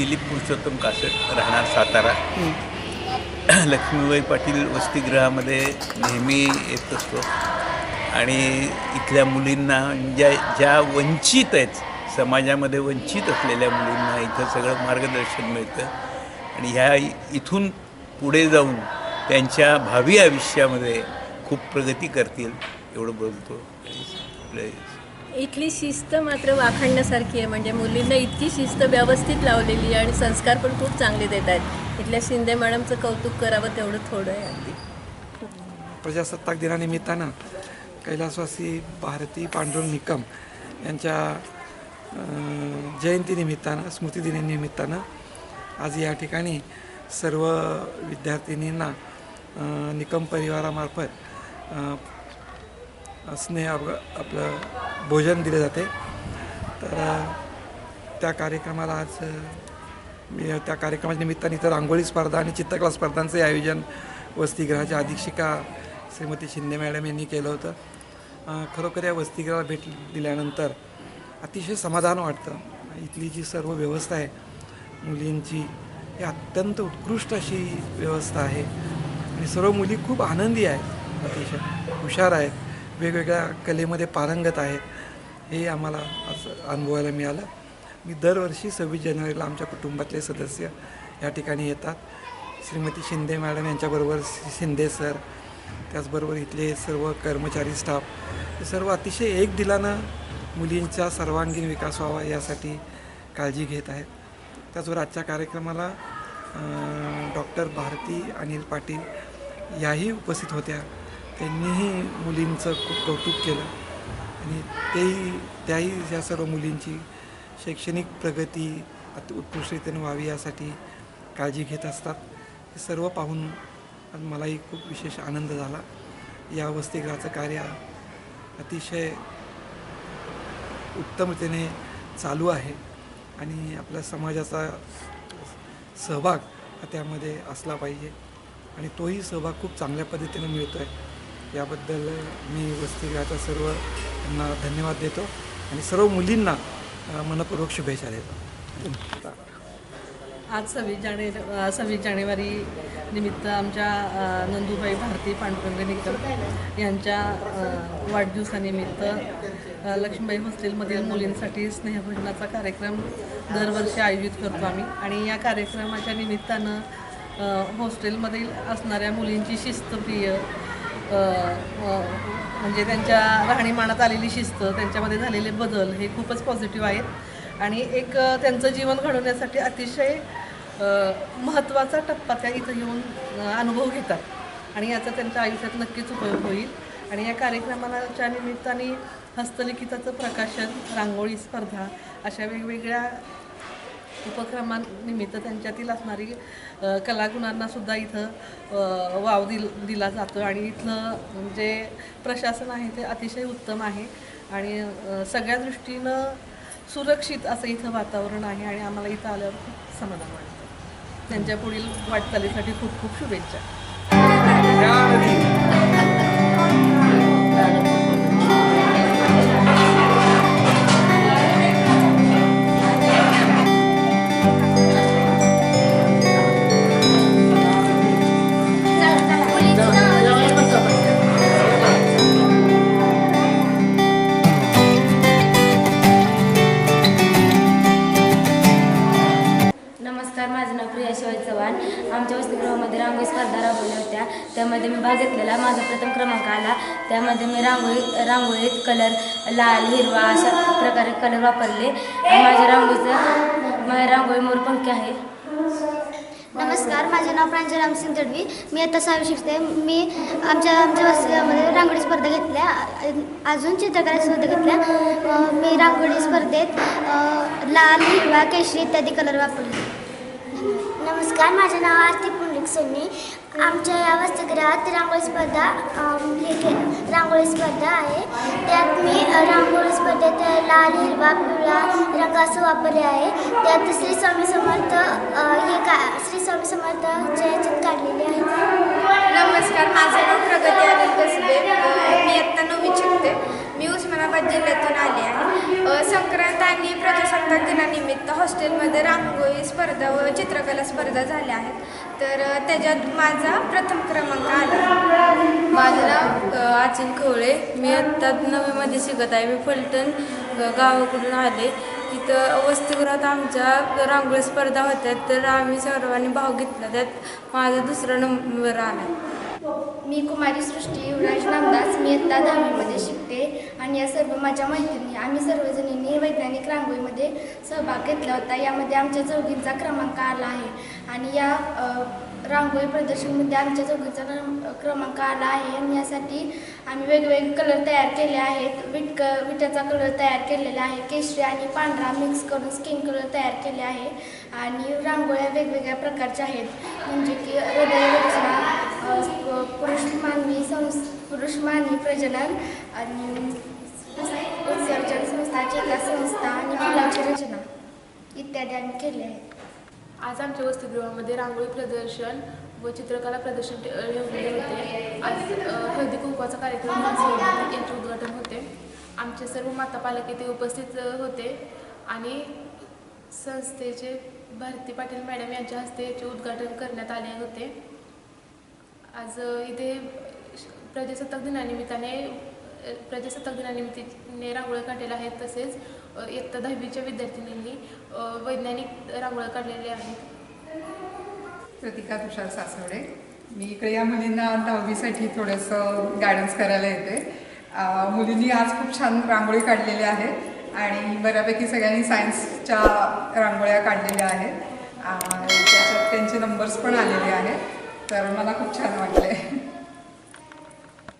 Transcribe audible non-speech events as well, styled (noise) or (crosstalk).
Dilip Purushottam caste राहणार सातारा. (clears throat) लक्ष्मीबाई पाटील वसतिगृहामध्ये नेहमी येत असतो. आणि इथल्या मुलींना ज्या ज्या वंचित आहेत समाजामध्ये वंचित असलेल्या मुलींना इथं सगळं मार्गदर्शन मिळतं. आणि ह्या इथून पुढे जाऊन त्यांच्या भावी आयुष्यामध्ये खूप प्रगती करतील एवढं बोलतो. इथली शिस्त मात्र वाखाणण्यासारखी आहे. म्हणजे मुलींना इतकी शिस्त व्यवस्थित लावलेली आहे आणि संस्कार पण खूप चांगले देत आहेत. इथल्या शिंदे मॅडमचं कौतुक करावं तेवढं थोडं आहे अगदी. प्रजासत्ताक दिनानिमित्तानं कैलासवासी भारती पांडुरंग निकम यांच्या जयंतीनिमित्तानं स्मृतिदिनानिमित्तानं आज या ठिकाणी सर्व विद्यार्थिनींना निकम परिवारामार्फत स्नेह आप- आपलं भोजन दिले जाते. तर त्या कार्यक्रमाला आज मी त्या कार्यक्रमाच्या निमित्ताने इथं रांगोळी स्पर्धा आणि चित्रकला स्पर्धांचे आयोजन वसतिगृहाच्या अधीक्षिका श्रीमती शिंदे मॅडम यांनी केलं होतं. खरोखर या वसतिगृहाला भेट दिल्यानंतर अतिशय समाधान वाटतं. इथली जी सर्व व्यवस्था आहे मुलींची ही अत्यंत उत्कृष्ट अशी व्यवस्था आहे. आणि सर्व मुली खूप आनंदी आहेत. अतिशय हुशार आहेत. वेगवेगळ्या कलेमध्ये पारंगत आहेत हे आम्हाला असं अनुभवायला मिळालं. मी दरवर्षी सव्वीस जानेवारीला आमच्या कुटुंबातले सदस्य या ठिकाणी येतात. श्रीमती शिंदे मॅडम यांच्याबरोबर शिंदे सर त्याचबरोबर इथले सर्व कर्मचारी स्टाफ हे सर्व अतिशय एक दिलानं मुलींचा सर्वांगीण विकास व्हावा यासाठी काळजी घेत आहेत. त्याचबरोबर आजच्या कार्यक्रमाला डॉक्टर भारती अनिल पाटील याही उपस्थित होत्या. त्यांनीही मुलींचं खूप कौतुक केलं. आणि तेही त्याही या सर्व मुलींची शैक्षणिक प्रगती अति उत्कृष्टतेने व्हावी यासाठी काळजी घेत असतात. हे सर्व पाहून मलाही खूप विशेष आनंद झाला. या वसतिगृहाचं कार्य अतिशय उत्तमतेने चालू आहे आणि आपल्या समाजाचा सहभाग हा त्यामध्ये असला पाहिजे. आणि तोही सहभाग खूप चांगल्या पद्धतीने मिळतो आहे याबद्दल मी वसतिगृहाचा सर्व त्यांना धन्यवाद देतो आणि सर्व मुलींना मनपूर्वक शुभेच्छा देतो. आज सव्वीस जानेवारी सव्वीस जानेवारी निमित्त आमच्या नंदूबाई भारती पांडुरंग यांच्या वाढदिवसानिमित्त लक्ष्मीबाई हॉस्टेलमधील मुलींसाठी स्नेहभोजनाचा कार्यक्रम दरवर्षी आयोजित करतो आम्ही. आणि या कार्यक्रमाच्या निमित्तानं हॉस्टेलमधील असणाऱ्या मुलींची शिस्तप्रिय म्हणजे त्यांच्या राहणीमानात आलेली शिस्त त्यांच्यामध्ये झालेले बदल हे खूपच पॉझिटिव्ह आहेत. आणि एक त्यांचं जीवन घडवण्यासाठी अतिशय महत्त्वाचा टप्पा त्या इथं येऊन अनुभव घेतात. आणि याचा त्यांच्या आयुष्यात नक्कीच उपयोग होईल. आणि या कार्यक्रमाच्या निमित्ताने हस्तलिखिताचं प्रकाशन रांगोळी स्पर्धा अशा वेगवेगळ्या उपक्रमांनिमित्त त्यांच्यातील असणारी कलागुणांनासुद्धा कलागुणांना सुद्धा इथं वाव दिल दिला जातो. आणि इथलं जे प्रशासन आहे ते अतिशय उत्तम आहे. आणि सगळ्या दृष्टीनं सुरक्षित असं इथं वातावरण आहे आणि आम्हाला इथं आल्यावर खूप समाधान वाटतं. त्यांच्या पुढील वाटचालीसाठी खूप खूप शुभेच्छा. आमच्या वसतिगृहामध्ये रांगोळी स्पर्धा राबवल्या होत्या. त्यामध्ये मी भाग घेतलेला. माझा प्रथम क्रमांक आला. त्यामध्ये मी रांगोळी रांगोळीत कलर लाल हिरवा अशा प्रकारे कलर वापरले. माझ्या रांगोळीचं माझ्या रांगोळी मोरपंखी आहे नमस्कार. माझे नाव प्रांजल रामसिंग तडवी मी आता सहावी शिकते मी आमच्या आमच्या वस्तीमध्ये रांगोळी स्पर्धा घेतल्या. अजून चित्रकला स्पर्धा घेतल्या. मी रांगोळी स्पर्धेत लाल हिरवा केशरी इत्यादी कलर वापरले. नमस्कार माझे नाव आरती पुंडलिक सोनी आमच्या या वसतिगृहात रांगोळी स्पर्धा हे रांगोळी स्पर्धा आहे त्यात मी रांगोळी स्पर्धेत लाल हिरवा पिवळा रंग असं वापरले आहे. त्यात श्री स्वामी समर्थ हे का श्री स्वामी समर्थ जयचित काढलेले आहे नमस्कार माझं नाव प्रगती अनिल कसबे मी आत्ता नववी शिकते मी उस्मानाबाद जिल्ह्यातून आले आहे. संक्रांत आणि प्रजासत्ताक दिनानिमित्त हॉस्टेलमध्ये रांगोळी स्पर्धा व चित्रकला स्पर्धा झाल्या आहेत. तर त्याच्यात माझा प्रथम क्रमांक आला. माझं नाव अ, अचिन खवळे. मी आत्ता नववीमध्ये शिकत आहे. मी फलटण गावाकडून आले. तिथं वसतिगृहात आमच्या रांगोळी स्पर्धा होत्या. तर आम्ही सर्वांनी भाग घेतला. त्यात माझा दुसरा नंबर आला. मी कुमारी सृष्टी युवराज नामदास मी इयत्ता दहावीमध्ये शिकते. आणि या सर्व माझ्या मैत्रिणी आम्ही सर्वजणींनी वैज्ञानिक रांगोळीमध्ये सहभाग घेतला होता. यामध्ये आमच्या चौघींचा क्रमांक आला आहे. आणि या रांगोळी प्रदर्शनमध्ये आमच्या चौघींचा क्रम- क्रमांक आला आहे. आणि यासाठी आम्ही वेगवेगळे कलर तयार केले आहेत. विट विटाचा कलर तयार केलेला आहे. केशरी आणि पांढरा मिक्स करून स्किन कलर तयार केले आहे. आणि रांगोळ्या वेगवेगळ्या प्रकारच्या आहेत. म्हणजे की हृदय रचना पुरुष मानवी संस पुरुष मानवी प्रजनन आणि उत्सर्जन संस्था चेता संस्था आणि फुलाची रचना इत्यादी आम्ही केले आहेत. आज आमच्या वसतिगृहामध्ये रांगोळी प्रदर्शन व चित्रकला प्रदर्शन ठे- ठेवलेले होते. आज हळदी कुंकवाचा कार्यक्रम यांचे उद्घाटन होते. आमचे सर्व माता पालक येथे उपस्थित होते. आणि संस्थेचे भारती पाटील मॅडम यांच्या हस्ते याचे उद्घाटन करण्यात आले होते. आज इथे प्रजासत्ताक दिनानिमित्ताने प्रजासत्ताक दिनानिमित्ताने रांगोळ्या काढलेल्या आहेत. तसेच इयत्ता दहावीच्या विद्यार्थिनींनी वैज्ञानिक रांगोळ्या काढलेल्या आहेत. प्रतिका तुषार सासवडे. मी इकडे या मुलींना दहावीसाठी थोडंसं गायडन्स करायला येते. मुलींनी आज खूप छान रांगोळी काढलेल्या आहेत आणि बऱ्यापैकी सगळ्यांनी सायन्सच्या रांगोळ्या काढलेल्या आहेत. त्याच्यात त्यांचे नंबर्स पण आलेले आहेत. तर मला खूप छान वाटले